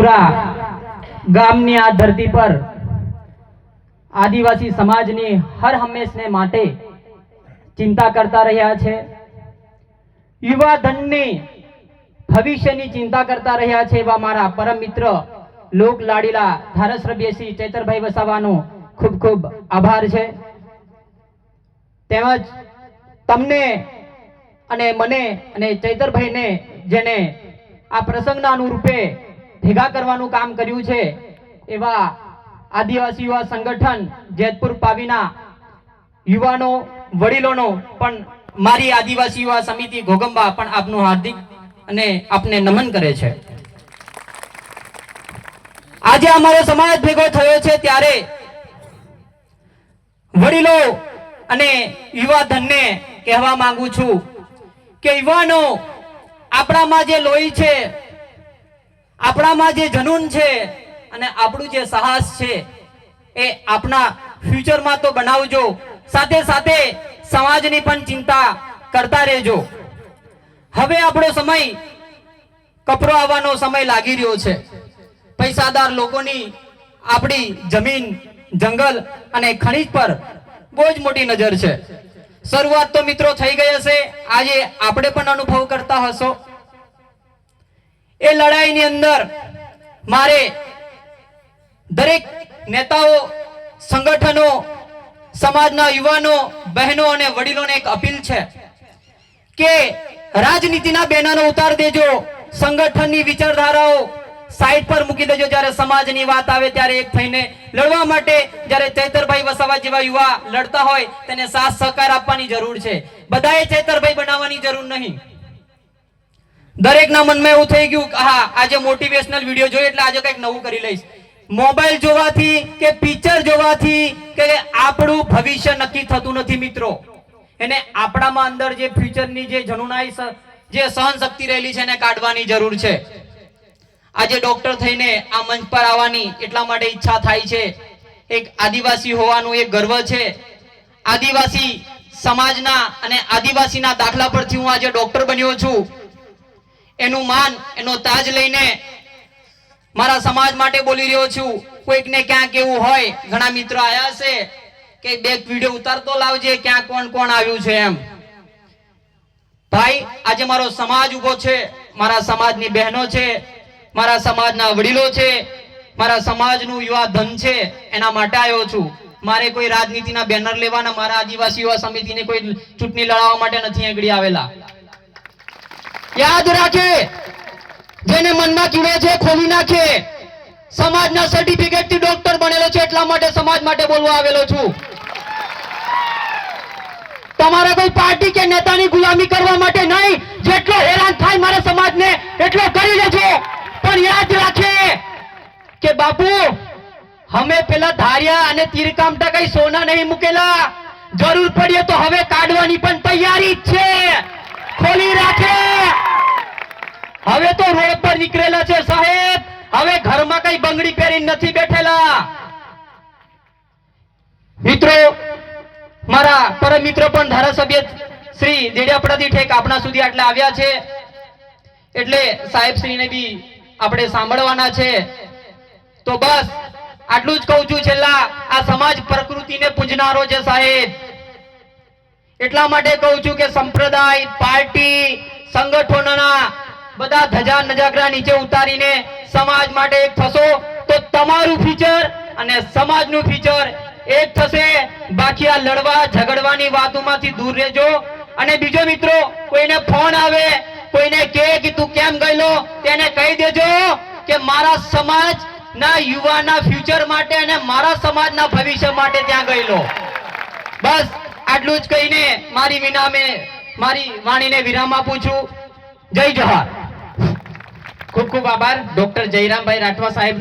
રામપુરા ગામની આ ધરતી પર આદિવાસી સમાજની હર હંમેશને માટે ચિંતા કરતા રહ્યા છે. યુવા ધનની ભવિષ્યની ચિંતા કરતા રહ્યા છે એવા મારા પરમ મિત્ર લોક લાડીલા ધારાસભ્ય શ્રી ચેતરભાઈ વસાવાનો ખૂબ ખૂબ આભાર છે. તેમજ તમને અને મને અને ચૈતરભાઈને જેને આ પ્રસંગના અનુરૂપે ભેગા કરવાનું કામ કર્યું છે. એવા આદિવાસી યુવા સંગઠન જેતપુર પાવીના યુવાનો, વડીલોનો પણ મારી આદિવાસી યુવા સમિતિ ઘોગંબા પણ આપનું હાર્દિક અને આપને નમન કરે છે. આજે અમારો સમાજ ભેગો થયો છે ત્યારે વડીલો અને યુવા ધનને કહેવા માંગુ છું કે યુવાનો, આપણામાં જે લોહી છે આપણામાં જે જનૂન છે અને આપણું જે સાહસ છે એ આપણા ફ્યુચરમાં તો બનાવજો. સાથે સાથે સમાજની પણ ચિંતા કરતા રહેજો. હવે આપણો સમય કપરો આવવાનો સમય લાગી રહ્યો છે. પૈસાદાર લોકોની આપણી જમીન, જંગલ અને ખનિજ પર બહુ જ મોટી નજર છે. શરૂઆત તો મિત્રો થઈ ગઈ હશે. આજે આપણે પણ અનુભવ કરતા હશો. એ લડાઈની અંદર મારે દરેક નેતાઓ, સંગઠનો, સમાજના યુવાનો, બહેનો અને વડીલોને એક અપીલ છે કે રાજનીતિના બેનાનો ઉતાર દેજો, સંગઠનની વિચારધારાઓ સાઈડ પર મૂકી દેજો. જ્યારે સમાજની વાત આવે ત્યારે એક થઈને લડવા માટે જ્યારે ચૈતરભાઈ વસાવા જેવા યુવા લડતા હોય, તેને સાથ સહકાર આપવાની જરૂર છે. બધાએ ચૈતરભાઈ બનાવવાની જરૂર નહીં. દરેકના મનમાં એવું થઈ ગયું હા આજે મોટિવેશનલ વીડિયો જોઈએ એટલે આજે કંઈક નવું કરી લઈશ. મોબાઈલ જોવાથી કે પિક્ચર જોવાથી કે આપણું ભવિષ્ય નક્કી થતું નથી મિત્રો. એને આપણામાં અંદર જે ફ્યુચરની જે જનુનાઈ જે સહન શક્તિ રહેલી છે એને કાઢવાની જરૂર છે. આજે ડોક્ટર થઈને આ મંચ પર આવવાની એટલા માટે ઈચ્છા થાય છે. એક આદિવાસી હોવાનું એક ગર્વ છે. આદિવાસી સમાજના અને આદિવાસીના દાખલા પરથી હું આજે ડોક્ટર બન્યો છું. એનું માન, એનો તાજ લઈને મારા સમાજ માટે બોલી રહ્યો છું. કોઈકને ક્યાંક એવું હોય, ઘણા મિત્રો આવ્યા છે કે બે વીડિયો ઉતારતો લાવજે, ક્યાં કોણ કોણ આવ્યું છે એમ. ભાઈ, આજે મારો સમાજ ઊભો છે, મારા સમાજની બહેનો છે, મારા સમાજના વડીલો છે, મારા સમાજનું યુવા ધન છે, એના માટે આવ્યો છું. મારે કોઈ રાજનીતિના બેનર લેવાના, મારા આદિવાસી યુવા સમિતિને કોઈ ચૂંટણી લડાવવા માટે નથી આગળ આવેલા. યાદ રાખે જેને મનમાં કીડો છે, ખોલી નાખે. સમાજના સર્ટિફિકેટથી ડોક્ટર બનેલો છે, એટલા માટે સમાજ માટે બોલવા આવેલો છું. તમારે કોઈ પાર્ટી કે નેતાની ગુલામી કરવા માટે નહીં. જેટલો હેરાન થાય મારા સમાજને, એટલો કરી લેજો. પણ યાદ રાખે કે બાપુ, અમે પેલા ધાર્યા અને તીરકામટા કઈ સોના નહીં મૂકેલા. જરૂર પડીએ તો હવે કાઢવાની પણ તૈયારી જ છે. ખોલી રાખે. હવે તો રોડ પર નીકળેલા છે સાહેબ. હવે ઘરમાં કઈ બંગડી પહેરી નથી બેઠેલા. મિત્રો, મારા પરમ મિત્રો પણ ધારાસભ્ય શ્રી દેડિયાપડાથી ઠેક આપણા સુધી આટલા આવ્યા છે. એટલે સાહેબ શ્રીને બી આપણે સાંભળવાના છે. તો બસ, આટલું જ કહું છું છેલ્લા, આ સમાજ પ્રકૃતિને પૂજનારો છે સાહેબ. એટલા માટે કહું છું કે સંપ્રદાય, પાર્ટી, સંગઠનોના બધા ધજા નજાગરા નીચે ઉતારીને સમાજ માટે એક થશો. તો તમારું ફીચર અને સમાજનું ફીચર એક થશે. બાકી આ લડવા ઝઘડવાની વાતોમાંથી દૂર રહેજો. અને બીજો મિત્રો, કોઈને ફોન આવે, કોઈને કહે કે તું કેમ ગયેલો, તેને કહી દેજો કે મારા સમાજના યુવાના ફ્યુચર માટે અને મારા સમાજના ભવિષ્ય માટે ત્યાં ગયેલો. બસ, આટલું જ કહીને મારી વિનામે મારી વાણીને વિરામ આપું છું. જય જવાહર. ખૂબ ખૂબ આભાર. ડોક્ટર જયરામભાઈ રાઠવા સાહેબ